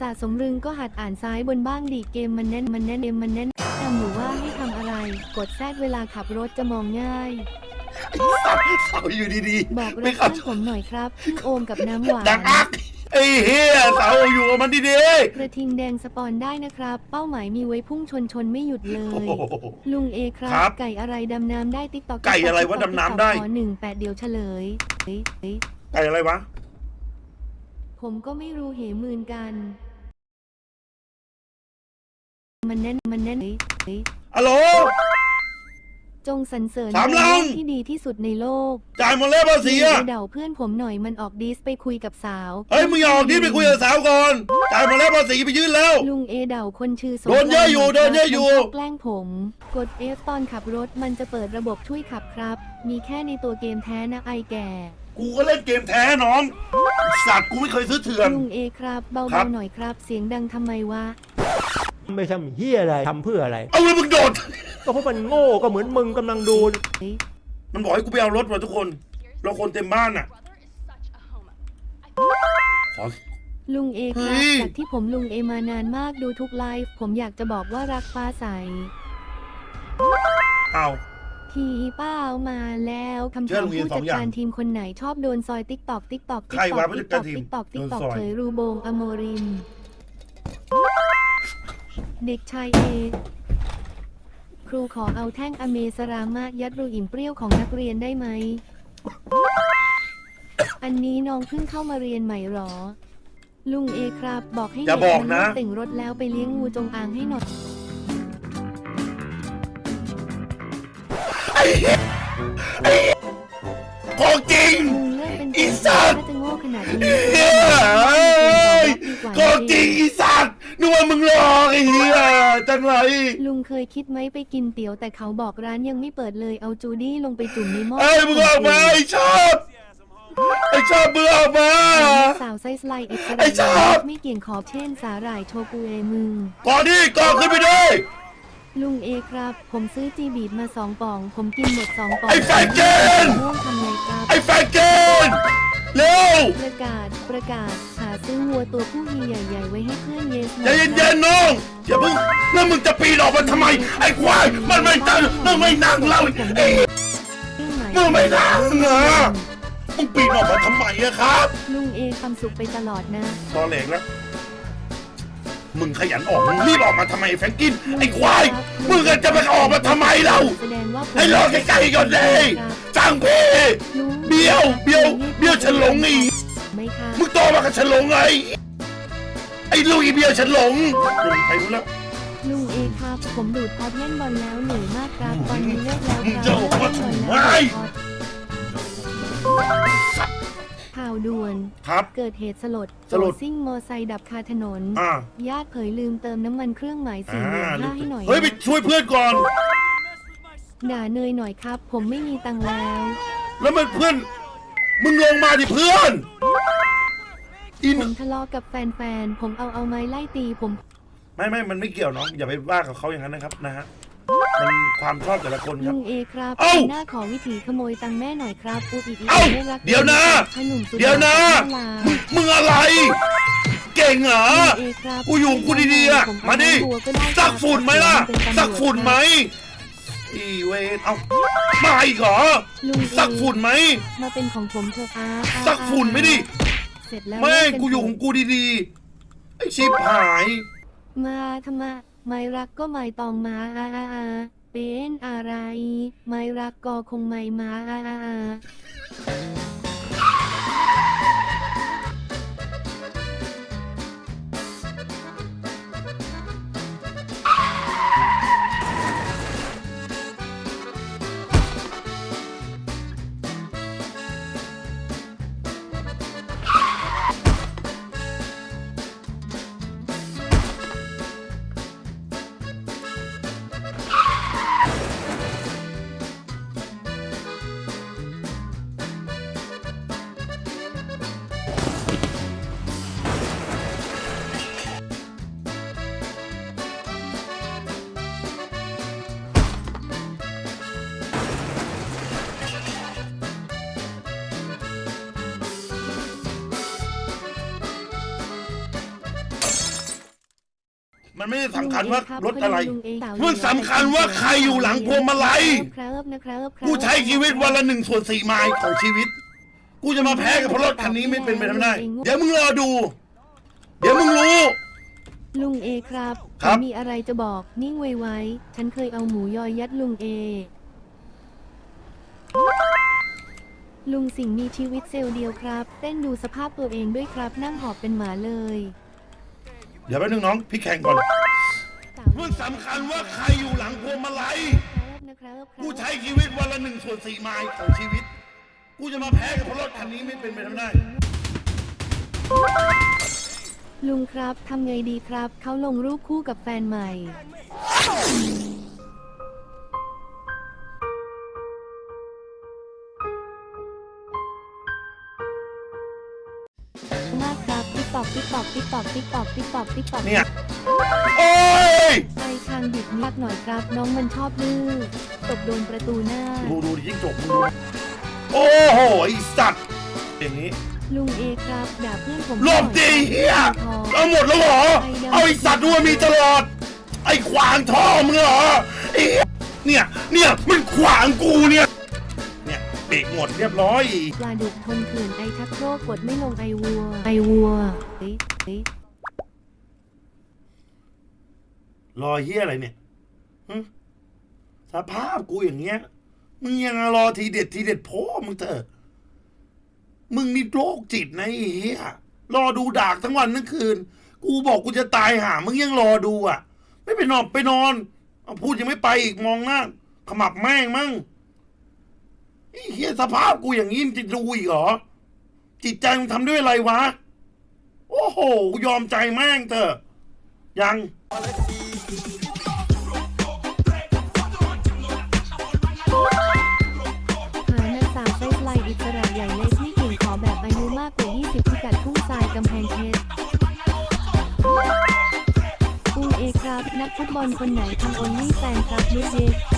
สะสมรึงก็หัดอ่านซ้ายบนบ้างดิเกมมันแน่นมันแน่นเกมมันแน่นจำหนูว่าให้ทำอะไร กดแซดเวลาขับรถจะมองง่ายสัตว์เสาอยู่ดีบอกๆรไม่ถเข้าข้างผมหน่อยครับพี่โอมกับน้ำหวานดังอักไอ้เฮียเสาอยู่กับมันดีกระทิงแดงสปอนได้นะครับ เป้าหมายมีไว้พุ่งชนชนไม่หยุดเลๆโอ้ยโหลุงเอครับครับ ไก่อะไรดำน้ำได้ติ๊กตอกไก่อะไรวะดำน้ำได้ขอหนึ่งแปดเดียวเฉลยเอ้ยเอ้ยไก่อะไรวะ ผมก็ไม่รู้เหมือนกัน มันแน่นมันแน่นเอ้ยเอ้ยฮัลโหล จงสรรเสริญสามในลังโลกที่ดีที่สุดในโลกจ่ายหมดแล้วภาษีลุงอะเอเดาเพื่อนผมหน่อยมันออกดิสไปคุยกับสาว เฮ้ยมึงอย่าออกที่ไปคุยกับสาวก่อนจ่ายหมดแล้วภาษีไปยื่นแล้ว ลุงเอเดาคนชื่อสงโดนเยอะอยู่กรานต์โดนเยอะอยู่ มันชบแกล้งผม กด F ตอนขับรถมันจะเปิดระบบช่วยขับครับ มีแค่ในตัวเกมแท้นะไอแก่ กูก็เล่นเกมแท้น้อง สัตว์กูไม่เคยซื้อเถื่อน ลุงเอครับเบาครับๆหน่อยครับ เสียงดังทำไมวะ ไม่ทำเฮียอะไรทำเพื่ออะไร เอาเลยมึงโดด ก็เพราะมันโง่ก็เหมือนมึงกำลังดูมันบอกให้กูไปเอารถมาทุกคน เราคนเต็มบ้านอะขอ ลุงเอครับเฮ้ย จากที่ผมลุงเอมานานมากดูทุกไลฟ์ผมอยากจะบอกว่ารักฟ้าใส เอา ทีเป้ามาแล้วคำเชื่ถาอมลุงเอผู้สอจังดอย่างการทีมคนไหนชอบโดนซอยติ๊กตอกติ๊กตอกใครวะผู้จัดการทีมติ๊กตอกติ๊กตอกโดนซอย เผยรูโบงอโมริมเด็กชายเอ ครูขอเอาแท่งอเมสรามะยัดรูอิ่มเปรี้ยวของนักเรียนได้ไหม อันนี้น้องเพิ่งเข้ามาเรียนใหม่หรอ ลุงเอครับ บอกให้อย่าบอกนะ เด็มัแต่งรถแล้วไปเลี้ยงงูจงอางให้หน่อย ของจริงลุงเลิกเป็นอีสัตว์ ถ้าจะโง่ขนาดนี้เฮียเอ้ยของจริงอีสัตว์นึกว่ามึงหลอกไอ้เฮียจังไร ลุงเคยคิดไหมไปกินเตี๋ยวแต่เขาบอกร้านยังไม่เปิดเลยเอาจูดี้ลงไปจุ่มในหม้อไอ้ยมึงออกมาไอ้ชอบไอ้ชอบมึงออกมา สาวไซส์ไลน์เอ็กซ์ไอ้ชอบ ไม่เกี่ยงขอบเช่นสาหร่ายโชกุเอมึง ก่อนดิก่อนขึ้นไปด้วย ลุงเอครับ ผมซื้อจีบีดมาสองป่อง ผมกินหมดสองป่องไอ้แฟนเกน ม่วงทำไงครับ ไอ้แฟนเกนเร็วประกาศประกาศหาซื้อวัวตัวผู้ใหญ่ๆไว้ให้เพื่อนเยสใจเย็นๆน้องอย่าเพิ่งแล้วมึงจะปีนออกมาทำไม ไอ้ควายมันไม่ตั้งมึงไม่นั่งเราไอ้ มึงไม่นั่งนะมึงปีนออกมาทำไมอะครับลุงเอความสุขไปตลอดนะ ตอแหลกแล้ว มึงขยันออกมึงรีบออกมาทำไมแฟรงกินไอ้ควายมึงก็จะไปออกมาทำไมเราแสดงว่าผมให้รอใกล้ๆก่อนเลยครับจังพี่ลุงเบี้ยวเบี้ยวเบี้ยวฉลงอีกไม่ครับมึงโตมากับฉลงไงไอ้ลูกอีเบี้ยวฉลงลงไปนู้นแล้วลุงเอครับผมดูดพอดเล่นบอลแล้วเหนื่อยมากครับตอนนี้เลิกแล้วมึงคจะรับออกมาเลิกทำไม ข่าวด่วน ครับ เกิดเหตุสลดสลด โจซิ่งมอไซค์ดับคาถนน อ่าญาติเผยลืมเติมน้ำมันเครื่องหมายสี่อ่าหมื่นห้าให้หน่อยเฮ้ย ไปนะช่วยเพื่อนก่อน ด่าเนยหน่อยครับ ผมไม่มีตังค์แล้ว แล้วมันเพื่อน มึงลงมาดิเพื่อน อิน ผมทะเลาะกับแฟนๆ ผมเอาเอาไม้ไล่ตีผม ไม่ไม่มันไม่เกี่ยวน้อง อย่าไปว่ากับเขาอย่างนั้นนะครับนะฮะ มันความชอบแต่ละคนคลุรับงเอครับเอ้าหน้าขอวิถีขโมยตังค์แม่หน่อยครับอุอีอีเอ้าไม่รักเดี๋ยวนะขนุ่มสุเดี๋ยวนะ ลามึงมึงอะไร เก่งเหรอ ลุงเอครับกูอยู่ของกูดีๆอะผเอมาดิบัวก็ได้สักฝุ่นไหมล่ะ เป็นตำรวจสักฝุ่นไหมอีเวนเอามาอีกเหรอ ลุงเอสักฝุ่นไหม มาเป็นของผมเถอะอาอาสักฝุ่นไหมดิเสร็จแล้วแม่งเป็นกูอยู่ของกูดีๆ ไอชิบหาย มาทำไม ไม่รักก็ไม่ต้องมาอาอาอาเป็นอะไร ไม่รักก็คงไม่มาอาอาอา มันไม่ได้สำคัญว่าลุงเอคบรถอะไรลุงเอสาวมันสำคัญว่าใครอยู่หลังพวงมาลัย ครับนะครับครับกูใช้ชีวิตวันละหนึ่งส่วนสี่ไมล์ของชีวิต กูจะมาแพ้กับเพราะรถคันนี้ไม่เป็นไปไม่ได้ เดี๋ยวมึงรอดู เดี๋ยวมึงรู้ ลุงเอครับครับ ผมมีอะไรจะบอกนิ่งไวๆฉันเคยเอาหมูยอยัดลุงเอ ลุงสิงห์มีชีวิตเซลล์เดียวครับ เต้นดูสภาพตัวเองด้วยครับนั่งหอบเป็นหมาเลย เดี๋ยวแป๊บนึงน้องพี่แข่งก่อนสาวมันสำคัญว่าใครอยู่หลังพวงมาลัยครับนะครับครับกูใช้ชีวิตวันละหนึ่งส่วนสี่ไมล์ของชีวิต กูจะมาแพ้กับเพราะรถคันนี้ไม่เป็นไปไม่ได้ ลุงครับทำไงดีครับ เขาลงรูปคู่กับแฟนใหม่ม อกติ๊กตอกติ๊กตอกติ๊กตอกติ๊กตอกติ๊กตอกเนี่ยโอ้ยไปทางดิบมากหน่อยครับ น้องมันชอบดื้อตกโดนประตูหน้า ดูดูดิยิ่งจบมึงดูโอ้โหไอสัตว์อย่างนี้ลุงเอครับด่าเพื่อนผมหลบดีเฮียพอเอาหมดแล้วเหรอเอาไอสัตว์ด้วยมีตลอด ไอขวางท่อมึงเหรอไอเหี้ยเนี่ยเนี่ยมันขวางกูเนี่ย เนี่ยเบรกหมดเรียบร้อย ปลาดุกทนเขื่อนไอชักโครกกดไม่ลงไอวัว ไอวัวเอ๊ะเอ๊ะรอเฮียอะไรเนี่ยหึสภาพกูอย่างเงี้ย มึงยังรอทีเด็ดทีเด็ดพ่อมึงเถอะ มึงนี่โรคจิตนะไอ้เฮียรอดูดากทั้งวันทั้งคืน กูบอกกูจะตายหา มึงยังรอดูอะ ไม่ไปนอนไปนอนเอาพูดยังไม่ไปอีกมองหน้าขมับแม่งมั่ง ไอ้เฮียสภาพกูอย่างนี้มึงจะดูอีกเหรอ จิตใจมึงทำด้วยอะไรวะ โอ้โหกูยอมใจแม่งเถอะ ยัง หานางสาวไซส์ไลน์อิสระใหญ่เล็กนี่เก่งขอแบบอายุมากกว่า 20พิกัดทุ่งทรายกำแพงเพชรปูเอครับ นักฟุตบอลคนไหนทำโอนลี่แฟนครับเล็ก